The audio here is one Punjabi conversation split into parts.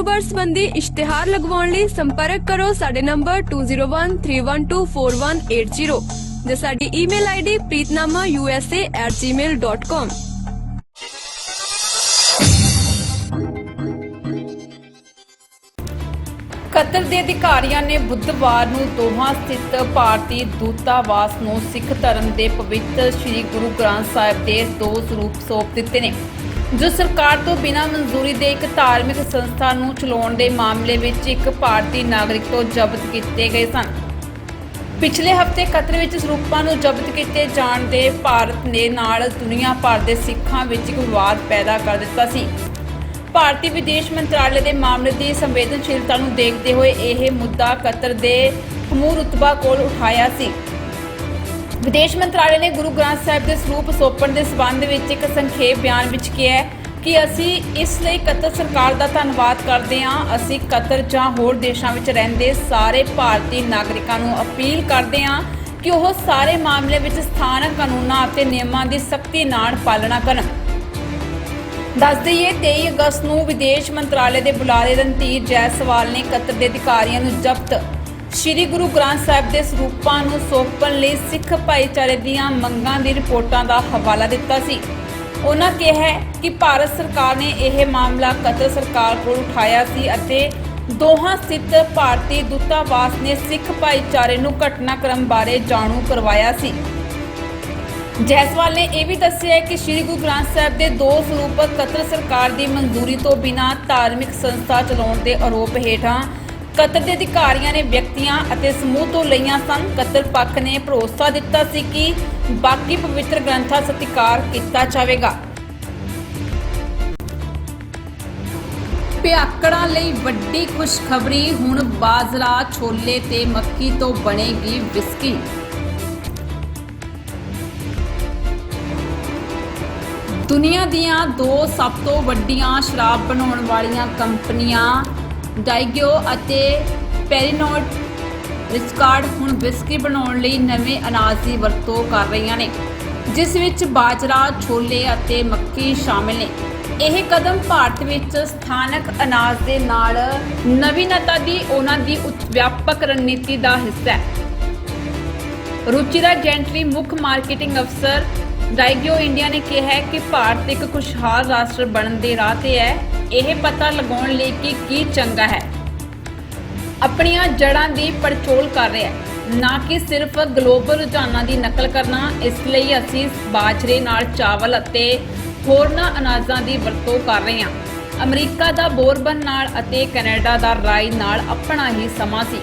ਕਾਰੋਬਾਰ ਸੰਬੰਧੀ ਇਸ਼ਤਿਹਾਰ ਲਗਵਾਉਣ ਲਈ ਸੰਪਰਕ ਕਰੋ ਸਾਡੇ ਨੰਬਰ 2013124180 ਜਾਂ ਸਾਡੀ ਈਮੇਲ ਆਈਡੀ preetnamausa@gmail.com ਕਤਰ ਦੇ ਅਧਿਕਾਰੀਆਂ ਨੇ ਬੁੱਧਵਾਰ ਨੂੰ ਦੋਹਾਂ ਸਥਿਤ ਭਾਰਤੀ ਦੂਤਾਵਾਸ ਨੂੰ ਸਿੱਖ ਧਰਮ ਦੇ ਪਵਿੱਤਰ ਸ੍ਰੀ ਗੁਰੂ ਗ੍ਰੰਥ ਸਾਹਿਬ ਦੇ ਦੋ ਸਰੂਪ ਸੌਂਪ ਦਿੱਤੇ ਨੇ। ਜੋ ਸਰਕਾਰ ਤੋਂ ਬਿਨਾਂ ਮਨਜ਼ੂਰੀ ਦੇ ਇੱਕ ਧਾਰਮਿਕ ਸੰਸਥਾ ਨੂੰ ਚਲਾਉਣ ਦੇ ਮਾਮਲੇ ਵਿੱਚ ਇੱਕ ਭਾਰਤੀ ਨਾਗਰਿਕ ਤੋਂ ਜ਼ਬਤ ਕੀਤੇ ਗਏ ਸਨ। ਪਿਛਲੇ ਹਫ਼ਤੇ ਕਤਰ ਵਿੱਚ ਸਰੂਪਾਂ ਨੂੰ ਜ਼ਬਤ ਕੀਤੇ ਜਾਣ ਦੇ ਭਾਰਤ ਨੇ ਨਾਲ ਦੁਨੀਆ ਭਰ ਦੇ ਸਿੱਖਾਂ ਵਿੱਚ ਇੱਕ ਵਿਵਾਦ ਪੈਦਾ ਕਰ ਦਿੱਤਾ ਸੀ। ਭਾਰਤੀ ਵਿਦੇਸ਼ ਮੰਤਰਾਲੇ ਦੇ ਮਾਮਲੇ ਦੀ ਸੰਵੇਦਨਸ਼ੀਲਤਾ ਨੂੰ ਦੇਖਦੇ ਹੋਏ ਇਹ ਮੁੱਦਾ ਕਤਰ ਦੇ ਹਮੂਰ ਰੁਤਬਾ ਕੋਲ ਉਠਾਇਆ ਸੀ। ਵਿਦੇਸ਼ ਮੰਤਰਾਲੇ ਨੇ ਗੁਰੂ ਗ੍ਰੰਥ ਸਾਹਿਬ ਦੇ ਸਰੂਪ ਸੌਂਪਣ ਦੇ ਸਬੰਧ ਵਿੱਚ ਇੱਕ ਸੰਖੇਪ ਬਿਆਨ ਵਿੱਚ ਕਿਹਾ ਹੈ ਕਿ ਅਸੀਂ ਇਸ ਲਈ ਕਤਰ ਸਰਕਾਰ ਦਾ ਧੰਨਵਾਦ ਕਰਦੇ ਹਾਂ। ਅਸੀਂ ਕਤਰ ਜਾਂ ਹੋਰ ਦੇਸ਼ਾਂ ਵਿੱਚ ਰਹਿੰਦੇ ਸਾਰੇ ਭਾਰਤੀ ਨਾਗਰਿਕਾਂ ਨੂੰ ਅਪੀਲ ਕਰਦੇ ਹਾਂ ਕਿ ਉਹ ਸਾਰੇ ਮਾਮਲੇ ਵਿੱਚ ਸਥਾਨਕ ਕਾਨੂੰਨਾਂ ਅਤੇ ਨਿਯਮਾਂ ਦੀ ਸਖਤੀ ਨਾਲ ਪਾਲਣਾ ਕਰਨ। ਦੱਸ ਦਈਏ 23 ਅਗਸਤ ਨੂੰ ਵਿਦੇਸ਼ ਮੰਤਰਾਲੇ ਦੇ ਬੁਲਾਰੇ ਰਣਧੀਰ ਜੈਸਵਾਲ ਨੇ ਕਤਰ ਦੇ ਅਧਿਕਾਰੀਆਂ ਨੂੰ ਜ਼ਬਤ ਸ੍ਰੀ ਗੁਰੂ ਗ੍ਰੰਥ ਸਾਹਿਬ ਦੇ ਸਰੂਪਾਂ ਨੂੰ ਸੌਂਪਣ ਲਈ ਸਿੱਖ ਭਾਈਚਾਰੇ ਦੀਆਂ ਮੰਗਾਂ ਦੀ ਰਿਪੋਰਟਾਂ ਦਾ ਹਵਾਲਾ ਦਿੱਤਾ ਸੀ। ਉਹਨਾਂ ਕਿਹਾ ਕਿ ਭਾਰਤ ਸਰਕਾਰ ਨੇ ਇਹ ਮਾਮਲਾ ਕਤਰ ਸਰਕਾਰ ਕੋਲ ਉਠਾਇਆ ਸੀ ਅਤੇ ਦੋਹਾਂ ਸਥਿਤ ਭਾਰਤੀ ਦੂਤਾਵਾਸ ਨੇ ਸਿੱਖ ਭਾਈਚਾਰੇ ਨੂੰ ਘਟਨਾਕ੍ਰਮ ਬਾਰੇ ਜਾਣੂ ਕਰਵਾਇਆ ਸੀ। ਜੈਸਵਾਲ ਨੇ ਇਹ ਵੀ ਦੱਸਿਆ ਕਿ ਸ੍ਰੀ ਗੁਰੂ ਗ੍ਰੰਥ ਸਾਹਿਬ ਦੇ ਦੋ ਸਰੂਪ ਕਤਰ ਸਰਕਾਰ ਦੀ ਮਨਜ਼ੂਰੀ ਤੋਂ ਬਿਨਾਂ ਧਾਰਮਿਕ ਸੰਸਥਾ ਚਲਾਉਣ ਦੇ ਆਰੋਪ ਹੇਠਾਂ ਕਤਰ ਦੇ ਅਧਿਕਾਰੀਆਂ ਨੇ ਵਿਅਕਤੀਆਂ ਅਤੇ ਸਮੂਹ ਤੋਂ ਲਈਆਂ ਸਨ। ਕਤਰ ਪੱਖ ਨੇ ਭਰੋਸਾ ਦਿੱਤਾ ਸੀ ਕਿ ਬਾਕੀ ਪਵਿੱਤਰ ਗ੍ਰੰਥਾਂ ਸਤਿਕਾਰ ਕੀਤਾ ਜਾਵੇਗਾ। ਭਿਆਕੜਾਂ ਲਈ ਵੱਡੀ ਖੁਸ਼ਖਬਰੀ ਹੁਣ ਬਾਜਰਾ ਛੋਲੇ ਤੇ ਮੱਕੀ ਤੋਂ ਬਣੇਗੀ ਵਿਸਕੀ ਦੁਨੀਆ ਦੀਆਂ ਦੋ ਸਭ ਤੋਂ ਵੱਡੀਆਂ ਸ਼ਰਾਬ ਬਣਾਉਣ ਵਾਲੀਆਂ ਕੰਪਨੀਆਂ ਡਾਈਗਿਓ ਅਤੇ ਪੈਰੀਨੋਟ ਰਿਸਕਾਰਡ ਹੁਣ ਬਿਸਕੀ ਬਣਾਉਣ ਲਈ ਨਵੇਂ ਅਨਾਜ ਦੀ ਵਰਤੋਂ ਕਰ ਰਹੀਆਂ ਨੇ, ਜਿਸ ਵਿੱਚ ਬਾਜਰਾ, ਛੋਲੇ ਅਤੇ ਮੱਕੀ ਸ਼ਾਮਿਲ ਨੇ। ਇਹ ਕਦਮ ਭਾਰਤ ਵਿੱਚ ਸਥਾਨਕ ਅਨਾਜ ਦੇ ਨਾਲ ਨਵੀਨਤਾ ਦੀ ਉਹਨਾਂ ਦੀ ਉੱਚ, ਵਿਆਪਕ ਰਣਨੀਤੀ ਦਾ ਹਿੱਸਾ ਹੈ। ਰੁਚਿਰਾ ਜੈਂਟਲੀ ਮੁੱਖ ਮਾਰਕੀਟਿੰਗ ਅਫਸਰ ਡਾਈਗਿਓ ਇੰਡੀਆ ਨੇ ਕਿਹਾ ਹੈ ਕਿ ਭਾਰਤ ਇੱਕ ਖੁਸ਼ਹਾਲ ਰਾਸ਼ਟਰ ਬਣਨ ਦੇ ਰਾਹ ਤੇ ਹੈ। ਇਹ ਪਤਾ ਲਗਾਉਣ ਲਈ ਕਿ ਕੀ ਚੰਗਾ ਹੈ। ਆਪਣੀਆਂ ਜੜ੍ਹਾਂ ਦੀ ਪੜਚੋਲ ਕਰ ਰਿਹਾ ਹੈ। ਨਾ ਕਿ ਸਿਰਫ ਗਲੋਬਲ ਰੁਝਾਨਾਂ ਦੀ ਨਕਲ ਕਰਨਾ। ਇਸ ਲਈ ਅਸੀਂ ਬਾਜਰੇ ਨਾਲ ਚਾਵਲ ਅਤੇ ਹੋਰਨਾਂ ਅਨਾਜਾਂ ਦੀ ਵਰਤੋਂ ਕਰ ਰਹੇ ਹਾਂ। ਅਮਰੀਕਾ ਦਾ ਬੋਰਬਨ ਨਾਲ ਅਤੇ ਕੈਨੇਡਾ ਦਾ ਰਾਈ ਨਾਲ ਆਪਣਾ ਹੀ ਸਮਾਂ ਸੀ।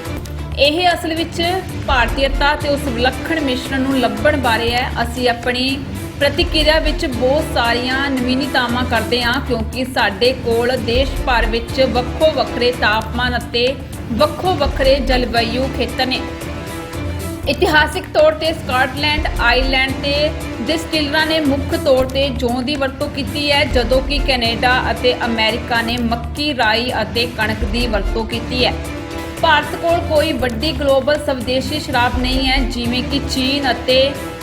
ਇਹ ਅਸਲ ਵਿੱਚ ਭਾਰਤੀਅਤਾ ਤੇ ਉਸ ਵਿਲੱਖਣ ਮਿਸ਼ਰਣ ਨੂੰ ਲੱਭਣ ਬਾਰੇ ਹੈ। ਅਸੀਂ ਆਪਣੀ ਪ੍ਰਤੀਕਿਰਿਆ ਵਿੱਚ ਬਹੁਤ ਸਾਰੀਆਂ ਨਵੀਨਤਾਵਾਂ ਕਰਦੇ ਹਾਂ, ਕਿਉਂਕਿ ਸਾਡੇ ਕੋਲ ਦੇਸ਼ ਭਰ ਵਿੱਚ ਵੱਖੋ ਵੱਖਰੇ ਤਾਪਮਾਨ ਅਤੇ ਵੱਖੋ ਵੱਖਰੇ ਜਲਵਾਯੂ ਖੇਤਰ ਨੇ। ਇਤਿਹਾਸਿਕ ਤੌਰ ਤੇ ਸਕਾਟਲੈਂਡ, ਆਇਰਲੈਂਡ ਤੇ ਡਿਸਟਿਲਰਾਂ ਨੇ ਮੁੱਖ ਤੌਰ ਤੇ ਜੌਂ ਦੀ ਵਰਤੋਂ ਕੀਤੀ ਹੈ, ਜਦੋਂ ਕਿ ਕੈਨੇਡਾ ਅਤੇ ਅਮਰੀਕਾ ਨੇ ਮੱਕੀ, ਰਾਈ ਅਤੇ ਕਣਕ ਦੀ ਵਰਤੋਂ ਕੀਤੀ ਹੈ। ਭਾਰਤ ਕੋਲ ਕੋਈ ਵੱਡੀ ਗਲੋਬਲ ਸਵਦੇਸ਼ੀ ਸ਼ਰਾਬ ਨਹੀਂ ਹੈ, ਜਿਵੇਂ ਕਿ ਚੀਨ ਅਤੇ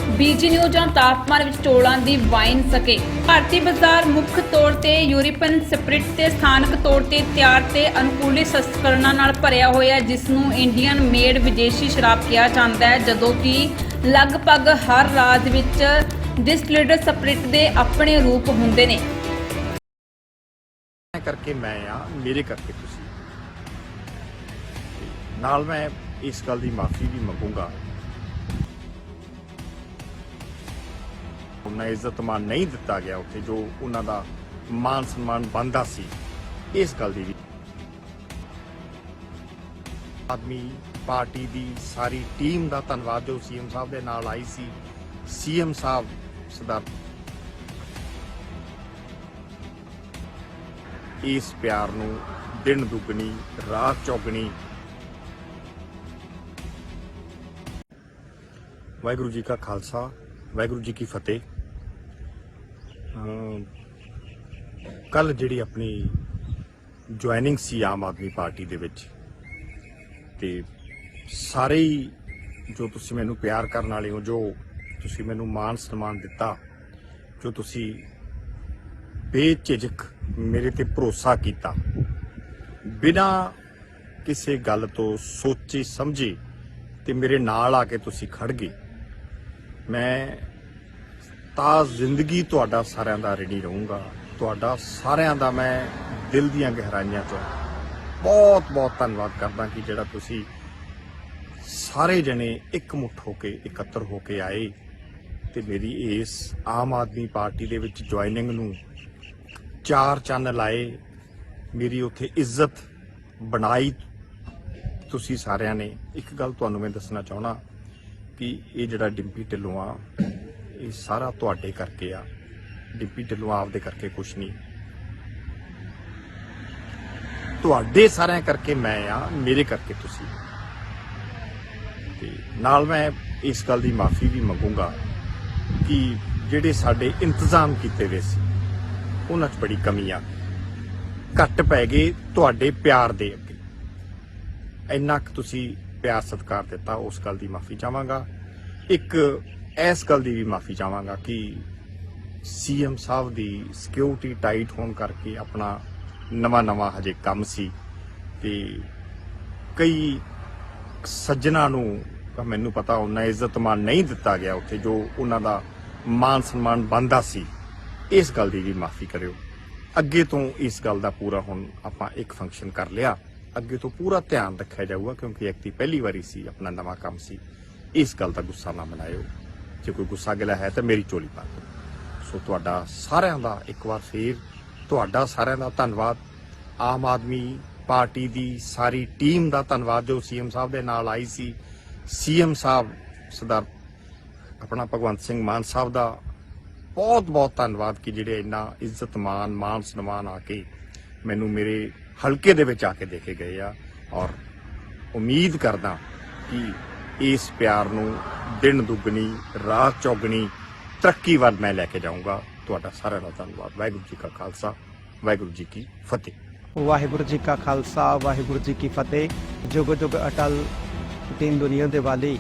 ਬੀਜਿੰਗ ਜਾਂ ਤਾਪਮਾਨ ਵਿੱਚ ਚੋਲਾਂ ਦੀ ਵਾਈਨ ਸਕੇ। ਭਾਰਤੀ ਬਾਜ਼ਾਰ ਮੁੱਖ ਤੌਰ ਤੇ ਯੂਰਪੀਅਨ ਸਪਿਰਿਟ ਤੇ ਸਥਾਨਕ ਤੌਰ ਤੇ ਤਿਆਰ ਤੇ ਅਨੁਕੂਲਿਤ ਸੰਸਕਰਣਾਂ ਨਾਲ ਭਰਿਆ ਹੋਇਆ ਜਿਸ ਨੂੰ ਇੰਡੀਅਨ ਮੇਡ ਵਿਦੇਸ਼ੀ ਸ਼ਰਾਬ ਕਿਹਾ ਜਾਂਦਾ ਹੈ, ਜਦੋਂ ਕਿ ਲਗਭਗ ਹਰ ਰਾਜ ਵਿੱਚ ਡਿਸਟਿਲਡ ਸਪਿਰਿਟ ਦੇ ਆਪਣੇ ਰੂਪ ਹੁੰਦੇ ਨੇ। ਮੈਂ ਕਰਕੇ ਮੈਂ ਆ, ਮੇਰੇ ਕਰਕੇ ਤੁਸੀਂ। ਨਾਲ ਮੈਂ ਇਸ ਗੱਲ ਦੀ ਮਾਫੀ ਵੀ ਮੰਗੂੰਗਾ। ਉਹਨਾਂ ਇੱਜ਼ਤ ਮਾਨ ਨਹੀਂ ਦਿੱਤਾ ਗਿਆ ਉੱਥੇ, ਜੋ ਉਹਨਾਂ ਦਾ ਮਾਨ ਸਨਮਾਨ ਬੰਦਾ ਸੀ। ਇਸ ਗੱਲ ਦੀ ਵੀ ਆਦਮੀ ਪਾਰਟੀ ਦੀ ਸਾਰੀ ਟੀਮ ਦਾ ਧੰਨਵਾਦ ਜੋ ਸੀਐਮ ਸਾਹਿਬ ਦੇ ਨਾਲ ਆਈ ਸੀ, ਸੀਐਮ ਸਾਹਿਬ ਸਰਦਾਰ ਇਸ ਪਿਆਰ ਨੂੰ ਦਿਨ ਦੁੱਗਣੀ, ਰਾਤ ਚੌਗਣੀ। ਵਾਹਿਗੁਰੂ ਜੀ ਕਾ ਖਾਲਸਾ ਵਾਹਿਗੁਰੂ ਜੀ ਕੀ ਫਤਿਹ। ਕੱਲ ਜਿਹੜੀ ਆਪਣੀ ਜੁਆਇਨਿੰਗ ਸੀ ਆਮ ਆਦਮੀ ਪਾਰਟੀ ਦੇ ਵਿੱਚ, ਤੇ ਸਾਰੇ ਹੀ ਜੋ ਤੁਸੀਂ ਮੈਨੂੰ ਪਿਆਰ ਕਰਨ ਵਾਲੇ ਹੋ, ਜੋ ਤੁਸੀਂ ਮੈਨੂੰ ਮਾਨ ਸਨਮਾਨ ਦਿੱਤਾ, ਜੋ ਤੁਸੀਂ ਬੇਝਿਜਕ ਮੇਰੇ ਤੇ ਭਰੋਸਾ ਕੀਤਾ, ਬਿਨਾਂ ਕਿਸੇ ਗੱਲ ਤੋਂ ਸੋਚੇ ਸਮਝੇ ਤੇ ਮੇਰੇ ਨਾਲ ਆ ਕੇ ਤੁਸੀਂ ਖੜ ਗਏ। ਮੈਂ ਤਾਂ ਜ਼ਿੰਦਗੀ ਤੁਹਾਡਾ ਸਾਰਿਆਂ ਦਾ ਰੈਡੀ ਰਹੂੰਗਾ। ਤੁਹਾਡਾ ਸਾਰਿਆਂ ਦਾ ਮੈਂ ਦਿਲ ਦੀਆਂ ਗਹਿਰਾਈਆਂ ਤੋਂ ਬਹੁਤ ਬਹੁਤ ਧੰਨਵਾਦ ਕਰਦਾ ਕਿ ਜਿਹੜਾ ਤੁਸੀਂ ਸਾਰੇ ਜਣੇ ਇਕਮੁੱਠ ਹੋ ਕੇ, ਇਕੱਤਰ ਹੋ ਕੇ ਆਏ ਤੇ ਮੇਰੀ ਇਸ ਆਮ ਆਦਮੀ ਪਾਰਟੀ ਦੇ ਵਿੱਚ ਜੁਆਇਨਿੰਗ ਨੂੰ ਚਾਰ ਚੰਨ ਲਾਏ। ਮੇਰੀ ਉੱਥੇ ਇੱਜ਼ਤ ਬਣਾਈ ਤੁਸੀਂ ਸਾਰਿਆਂ ਨੇ। ਇੱਕ ਗੱਲ ਤੁਹਾਨੂੰ ਮੈਂ ਦੱਸਣਾ ਚਾਹਣਾ ਕਿ ਇਹ ਜਿਹੜਾ ਡਿੰਪੀ ਢਿੱਲੋਂ ਆ, ਇਹ ਸਾਰਾ ਤੁਹਾਡੇ ਕਰਕੇ ਆ। ਡਿੰਪੀ ਢਿੱਲੋਂ ਆਪਦੇ ਕਰਕੇ ਕੁਛ ਨਹੀਂ। ਤੁਹਾਡੇ ਸਾਰਿਆਂ ਕਰਕੇ ਮੈਂ ਆ, ਮੇਰੇ ਕਰਕੇ ਤੁਸੀਂ। ਤੇ ਨਾਲ ਮੈਂ ਇਸ ਗੱਲ ਦੀ ਮਾਫੀ ਵੀ ਮੰਗੂੰਗਾ ਕਿ ਜਿਹੜੇ ਸਾਡੇ ਇੰਤਜ਼ਾਮ ਕੀਤੇ ਹੋਏ ਸੀ, ਉਹਨਾਂ 'ਚ ਬੜੀ ਕਮੀ ਆ। ਘੱਟ ਪੈ ਗਏ ਤੁਹਾਡੇ ਪਿਆਰ ਦੇ ਅੱਗੇ। ਇੰਨਾ ਕੁ ਤੁਸੀਂ ਪਿਆਰ ਸਤਿਕਾਰ ਦਿੱਤਾ, ਉਸ ਗੱਲ ਦੀ ਮਾਫੀ ਚਾਹਾਂਗਾ। ਇੱਕ ਇਸ ਗੱਲ ਦੀ ਵੀ ਮਾਫੀ ਚਾਹਾਂਗਾ ਕਿ ਸੀਐਮ ਸਾਹਿਬ ਦੀ ਸਿਕਿਉਰਿਟੀ ਟਾਈਟ ਹੋਣ ਕਰਕੇ ਆਪਣਾ ਨਵਾਂ ਨਵਾਂ ਹਜੇ ਕੰਮ ਸੀ ਤੇ ਕਈ ਸੱਜਣਾ ਨੂੰ ਮੈਨੂੰ ਪਤਾ ਉਹਨਾਂ ਇੱਜ਼ਤ ਮਾਨ ਨਹੀਂ ਦਿੱਤਾ ਗਿਆ ਉੱਥੇ, ਜੋ ਉਹਨਾਂ ਦਾ ਮਾਨ ਸਨਮਾਨ ਬੰਦਾ ਸੀ। ਇਸ ਗੱਲ ਦੀ ਵੀ ਮਾਫੀ ਕਰਿਓ। ਅੱਗੇ ਤੋਂ ਇਸ ਗੱਲ ਦਾ ਪੂਰਾ ਹੁਣ ਆਪਾਂ ਇੱਕ ਫੰਕਸ਼ਨ ਕਰ ਲਿਆ। ਅੱਗੇ ਤੋਂ ਪੂਰਾ ਧਿਆਨ ਰੱਖਿਆ ਜਾਊਗਾ, ਕਿਉਂਕਿ ਇੱਕ ਪਹਿਲੀ ਵਾਰੀ ਸੀ, ਆਪਣਾ ਨਵਾਂ ਕੰਮ ਸੀ। ਇਸ ਗੱਲ ਦਾ ਗੁੱਸਾ ਨਾ ਮਨਾਇਓ। ਜੇ ਕੋਈ ਗੁੱਸਾ ਗਿਲਾ ਹੈ, ਤਾਂ ਮੇਰੀ ਚੋਲੀ ਪਾ ਦਿਓ। ਸੋ ਤੁਹਾਡਾ ਸਾਰਿਆਂ ਦਾ ਇੱਕ ਵਾਰ ਫੇਰ ਤੁਹਾਡਾ ਸਾਰਿਆਂ ਦਾ ਧੰਨਵਾਦ। ਆਮ ਆਦਮੀ ਪਾਰਟੀ ਦੀ ਸਾਰੀ ਟੀਮ ਦਾ ਧੰਨਵਾਦ, ਜੋ ਸੀਐਮ ਸਾਹਿਬ ਦੇ ਨਾਲ ਆਈ ਸੀ। ਸੀਐਮ ਸਾਹਿਬ, ਸਰਦਾਰ ਆਪਣਾ ਭਗਵੰਤ ਸਿੰਘ ਮਾਨ ਸਾਹਿਬ ਦਾ ਬਹੁਤ ਬਹੁਤ ਧੰਨਵਾਦ ਕਿ ਜਿਹੜੇ ਇੰਨਾ ਇੱਜ਼ਤ ਮਾਨ ਮਾਨ ਸਨਮਾਨ ਆ ਕੇ ਮੈਨੂੰ ਮੇਰੇ ਹਲਕੇ ਦੇ ਵਿੱਚ ਆ ਕੇ ਦੇਖੇ ਗਏ ਆ ਔਰ ਉਮੀਦ ਕਰਦਾ ਕਿ ਇਸ ਪਿਆਰ ਨੂੰ ਦਿਨ ਦੁੱਗਣੀ, ਰਾਤ ਚੌਗਣੀ, ਤਰੱਕੀ ਵੱਲ ਮੈਂ ਲੈ ਕੇ ਜਾਊਂਗਾ। ਤੁਹਾਡਾ ਸਾਰਿਆਂ ਦਾ ਧੰਨਵਾਦ। ਵਾਹਿਗੁਰੂ ਜੀ ਕਾ ਖਾਲਸਾ, ਵਾਹਿਗੁਰੂ ਜੀ ਕੀ ਫਤਿਹ। ਵਾਹਿਗੁਰੂ ਜੀ ਕਾ ਖਾਲਸਾ, ਵਾਹਿਗੁਰੂ ਜੀ ਕੀ ਫਤਿਹ। ਜੁਗ ਜੁਗ ਅਟਲ ਦੀਨ ਦੁਨੀਆ ਦੇ ਵਾਲੀ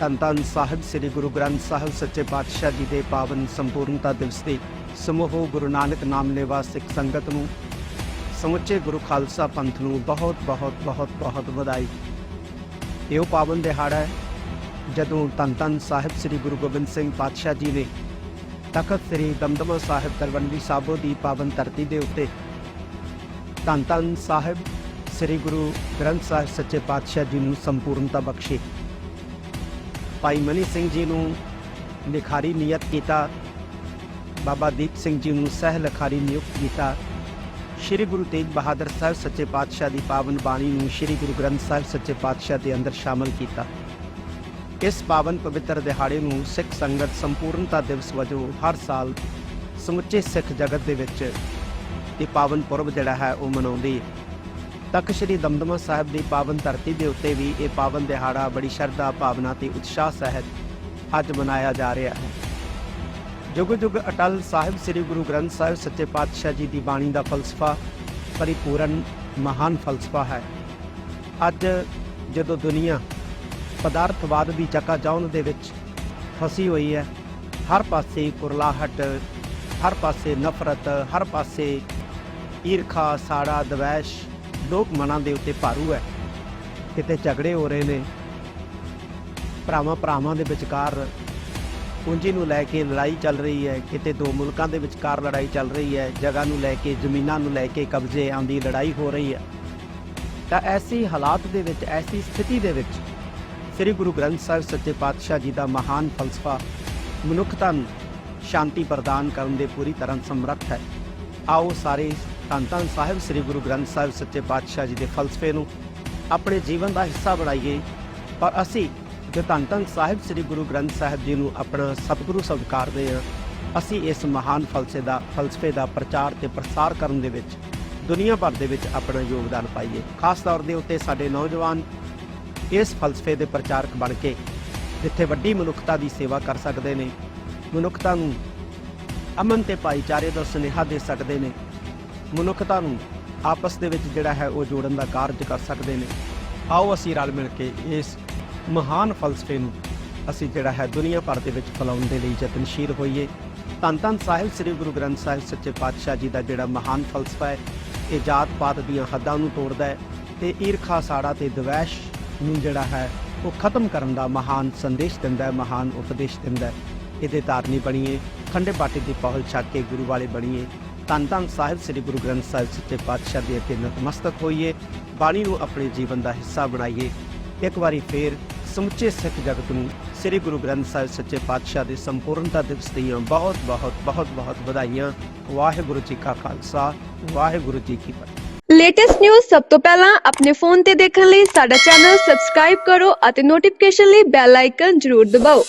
ਧੰਨ ਧੰਨ ਸਾਹਿਬ, ਸ੍ਰੀ ਗੁਰੂ ਗ੍ਰੰਥ ਸਾਹਿਬ, ਸੱਚੇ ਪਾਤਸ਼ਾਹ ਜੀ ਦੇ ਪਾਵਨ ਸੰਪੂਰਨਤਾ ਦਿਵਸ ਦੀ ਸਮੂਹ ਗੁਰੂ ਨਾਨਕ ਨਾਮ ਲੈਵਾ ਸਿੱਖ ਸੰਗਤ ਨੂੰ, ਸਮੁੱਚੇ ਗੁਰੂ ਖਾਲਸਾ ਪੰਥ ਨੂੰ ਬਹੁਤ ਬਹੁਤ ਬਹੁਤ ਬਹੁਤ ਵਧਾਈ। ਇਹ ਪਾਵਨ ਦਿਹਾੜਾ ਹੈ, ਜਦੋਂ ਧੰਨ ਧੰਨ ਸਾਹਿਬ ਸ੍ਰੀ ਗੁਰੂ ਗੋਬਿੰਦ ਸਿੰਘ ਪਾਤਸ਼ਾਹ ਜੀ ਨੇ ਤਖਤ ਸ੍ਰੀ ਦਮਦਮਾ ਸਾਹਿਬ ਤਰਵੰਡੀ ਸਾਬੋ ਦੀ ਪਾਵਨ ਧਰਤੀ ਦੇ ਉੱਤੇ ਧੰਨ ਧੰਨ ਸਾਹਿਬ ਸ੍ਰੀ ਗੁਰੂ ਗ੍ਰੰਥ ਸਾਹਿਬ ਸੱਚੇ ਪਾਤਸ਼ਾਹ ਜੀ ਨੂੰ ਸੰਪੂਰਨਤਾ ਬਖਸ਼ੀ। ਭਾਈ ਮਨੀ ਸਿੰਘ ਜੀ ਨੂੰ ਲਿਖਾਰੀ ਨਿਯਤ ਕੀਤਾ ਬਾਬਾ ਦੀਪ ਸਿੰਘ ਜੀ ਨੂੰ ਸਹਿ ਲਖਾਰੀ ਨਿਯੁਕਤ ਕੀਤਾ। ਸ੍ਰੀ ਗੁਰੂ ਤੇਗ ਬਹਾਦਰ ਸਾਹਿਬ ਸੱਚੇ ਪਾਤਸ਼ਾਹ ਦੀ ਪਾਵਨ ਬਾਣੀ ਨੂੰ ਸ੍ਰੀ ਗੁਰੂ ਗ੍ਰੰਥ ਸਾਹਿਬ ਸੱਚੇ ਪਾਤਸ਼ਾਹ ਦੇ ਅੰਦਰ ਸ਼ਾਮਲ ਕੀਤਾ। ਇਸ ਪਾਵਨ ਪਵਿੱਤਰ ਦਿਹਾੜੇ ਨੂੰ ਸਿੱਖ ਸੰਗਤ ਸੰਪੂਰਨਤਾ ਦਿਵਸ ਵਜੋਂ ਹਰ ਸਾਲ ਸਮੁੱਚੇ ਸਿੱਖ ਜਗਤ ਦੇ ਵਿੱਚ ਇਹ ਪਾਵਨ ਪੁਰਬ ਜਿਹੜਾ ਹੈ ਉਹ ਮਨਾਉਂਦੀ ਹੈ। ਤਖਤ ਸ੍ਰੀ ਦਮਦਮਾ ਸਾਹਿਬ ਦੀ ਪਾਵਨ ਧਰਤੀ ਦੇ ਉੱਤੇ ਵੀ ਇਹ ਪਾਵਨ ਦਿਹਾੜਾ ਬੜੀ ਸ਼ਰਧਾ, ਭਾਵਨਾ ਤੇ ਉਤਸ਼ਾਹ ਸਹਿਤ ਅੱਜ ਮਨਾਇਆ ਜਾ ਰਿਹਾ ਹੈ। ਜੁਗ ਜੁਗ ਅਟਲ ਸਾਹਿਬ ਸ੍ਰੀ ਗੁਰੂ ਗ੍ਰੰਥ ਸਾਹਿਬ ਸੱਚੇ ਪਾਤਸ਼ਾਹ ਜੀ ਦੀ ਬਾਣੀ ਦਾ ਫਲਸਫਾ, ਪਰਿਪੂਰਨ ਮਹਾਨ ਫਲਸਫਾ ਹੈ। ਅੱਜ ਜਦੋਂ ਦੁਨੀਆ ਪਦਾਰਥਵਾਦ ਦੀ ਚੱਕਾ ਚੱਕਾਚੌਂਧ ਦੇ ਵਿੱਚ ਫਸੀ ਹੋਈ ਹੈ, ਹਰ ਪਾਸੇ ਕੁਰਲਾਹਟ, ਹਰ ਪਾਸੇ ਨਫ਼ਰਤ, ਹਰ ਪਾਸੇ ਈਰਖਾ, ਸਾੜਾ, ਦਵੈਸ਼ ਲੋਕ ਮਨਾਂ ਦੇ ਉੱਤੇ ਭਾਰੂ ਹੈ। ਕਿਤੇ ਝਗੜੇ ਹੋ ਰਹੇ ਨੇ ਭਰਾਵਾਂ ਭਰਾਵਾਂ ਦੇ ਵਿਚਕਾਰ ਪੂੰਜੀ ਨੂੰ ਲੈ ਕੇ ਲੜਾਈ ਚੱਲ ਰਹੀ ਹੈ। ਕਿਤੇ ਦੋ ਮੁਲਕਾਂ ਦੇ ਵਿਚਕਾਰ ਲੜਾਈ ਚੱਲ ਰਹੀ ਹੈ। ਜਗ੍ਹਾ ਨੂੰ ਲੈ ਕੇ, ਜ਼ਮੀਨਾਂ ਨੂੰ ਲੈ ਕੇ ਕਬਜ਼ੇ ਆਉਂਦੀ ਲੜਾਈ ਹੋ ਰਹੀ ਹੈ। ਤਾਂ ਐਸੀ ਹਾਲਾਤ ਦੇ ਵਿੱਚ, ਐਸੀ ਸਥਿਤੀ ਦੇ ਵਿੱਚ ਸ੍ਰੀ ਗੁਰੂ ਗ੍ਰੰਥ ਸਾਹਿਬ ਸੱਚੇ ਪਾਤਸ਼ਾਹ ਜੀ ਦਾ ਮਹਾਨ ਫਲਸਫਾ ਮਨੁੱਖਤਾ ਨੂੰ ਸ਼ਾਂਤੀ ਪ੍ਰਦਾਨ ਕਰਨ ਦੇ ਪੂਰੀ ਤਰ੍ਹਾਂ ਸਮਰੱਥ ਹੈ। ਆਓ ਸਾਰੇ ਧੰਨ ਧੰਨ ਸਾਹਿਬ ਸ੍ਰੀ ਗੁਰੂ ਗ੍ਰੰਥ ਸਾਹਿਬ ਸੱਚੇ ਪਾਤਸ਼ਾਹ ਜੀ ਦੇ ਫਲਸਫੇ ਨੂੰ ਆਪਣੇ ਜੀਵਨ ਦਾ ਹਿੱਸਾ ਬਣਾਈਏ। ਪਰ ਅਸੀਂ ਜੋ ਧੰਨ ਧੰਨ ਸਾਹਿਬ ਸ੍ਰੀ ਗੁਰੂ ਗ੍ਰੰਥ ਸਾਹਿਬ ਜੀ ਨੂੰ ਆਪਣਾ ਸਤਿਗੁਰੂ ਸਵੀਕਾਰਦੇ ਹਾਂ ਅਸੀਂ ਇਸ ਮਹਾਨ ਫਲਸਫੇ ਦਾ ਫਲਸਫੇ ਦਾ ਪ੍ਰਚਾਰ ਤੇ ਪ੍ਰਸਾਰ ਕਰਨ ਦੇ ਵਿੱਚ, ਦੁਨੀਆ ਭਰ ਦੇ ਵਿੱਚ ਆਪਣਾ ਯੋਗਦਾਨ ਪਾਈਏ। ਖਾਸ ਤੌਰ ਦੇ ਉੱਤੇ ਸਾਡੇ ਨੌਜਵਾਨ ਇਸ ਫਲਸਫੇ ਦੇ ਪ੍ਰਚਾਰਕ ਬਣ ਕੇ, ਜਿੱਥੇ ਵੱਡੀ ਮਨੁੱਖਤਾ ਦੀ ਸੇਵਾ ਕਰ ਸਕਦੇ ਨੇ, ਮਨੁੱਖਤਾ ਨੂੰ ਅਮਨ ਤੇ ਭਾਈਚਾਰੇ ਦਾ ਸੁਨੇਹਾ ਦੇ ਸਕਦੇ ਨੇ, ਮਨੁੱਖਤਾ ਨੂੰ ਆਪਸ ਦੇ ਵਿੱਚ ਜਿਹੜਾ ਹੈ ਉਹ ਜੋੜਨ ਦਾ ਕਾਰਜ ਕਰ ਸਕਦੇ ਨੇ। ਆਓ ਅਸੀਂ ਰਲ ਮਿਲ ਕੇ ਇਸ ਮਹਾਨ ਫਲਸਫੇ ਨੂੰ ਅਸੀਂ ਜਿਹੜਾ ਹੈ ਦੁਨੀਆ ਭਰ ਦੇ ਵਿੱਚ ਫੈਲਾਉਣ ਦੇ ਲਈ ਯਤਨਸ਼ੀਲ ਹੋਈਏ। ਧੰਨ ਧੰਨ ਸਾਹਿਬ, ਸ੍ਰੀ ਗੁਰੂ ਗ੍ਰੰਥ ਸਾਹਿਬ ਸੱਚੇ ਪਾਤਸ਼ਾਹ ਜੀ ਦਾ ਜਿਹੜਾ ਮਹਾਨ ਫਲਸਫਾ ਹੈ, ਇਹ ਜਾਤ ਪਾਤ ਦੀਆਂ ਹੱਦਾਂ ਨੂੰ ਤੋੜਦਾ ਹੈ ਤੇ ਈਰਖਾ, ਸਾੜਾ ਤੇ ਦਵੈਸ਼ ਨੂੰ ਜਿਹੜਾ ਹੈ ਉਹ ਖਤਮ ਕਰਨ ਦਾ ਮਹਾਨ ਸੰਦੇਸ਼ ਦਿੰਦਾ ਹੈ, ਮਹਾਨ ਉਪਦੇਸ਼ ਦਿੰਦਾ ਹੈ। ਇਹਦੇ ਧਾਰਨੀ ਬਣੀਏ, ਖੰਡੇ ਬਾਟੇ ਦੀ ਪਹੁਲ ਛੱਕ ਕੇ ਗੁਰੂ ਵਾਲੇ ਬਣੀਏ। ਧੰਨ ਧੰਨ ਸਾਹਿਬ, ਸ੍ਰੀ ਗੁਰੂ ਗ੍ਰੰਥ ਸਾਹਿਬ ਸੱਚੇ ਪਾਤਸ਼ਾਹ ਦੇ ਅੱਗੇ ਨਤਮਸਤਕ ਹੋਈਏ, ਬਾਣੀ ਨੂੰ ਆਪਣੇ ਜੀਵਨ ਦਾ ਹਿੱਸਾ ਬਣਾਈਏ। ਇੱਕ ਵਾਰੀ ਫੇਰ ਸਮੁੱਚੇ ਸਿੱਖ ਜਗਤ ਨੂੰ ਸ੍ਰੀ ਗੁਰੂ ਗ੍ਰੰਥ ਸਾਹਿਬ ਸੱਚੇ ਪਾਤਸ਼ਾਹ ਦੇ ਸੰਪੂਰਨਤਾ ਦਿਵਸ ਦੀਆਂ ਬਹੁਤ ਬਹੁਤ ਬਹੁਤ ਬਹੁਤ ਵਧਾਈਆਂ। ਵਾਹਿਗੁਰੂ ਜੀ ਕਾ ਖਾਲਸਾ, ਵਾਹਿਗੁਰੂ ਜੀ ਕੀ ਫਤਿਹ। ਲੇਟੈਸਟ ਨਿਊਜ਼ ਸਭ ਤੋਂ ਪਹਿਲਾਂ ਆਪਣੇ ਫੋਨ ਤੇ ਦੇਖਣ ਲਈ ਸਾਡਾ ਚੈਨਲ ਸਬਸਕ੍ਰਾਈਬ ਕਰੋ ਅਤੇ ਨੋਟੀਫਿਕੇਸ਼ਨ ਲਈ ਬੈਲ ਆਈਕਨ ਜ਼ਰੂਰ ਦਬਾਓ।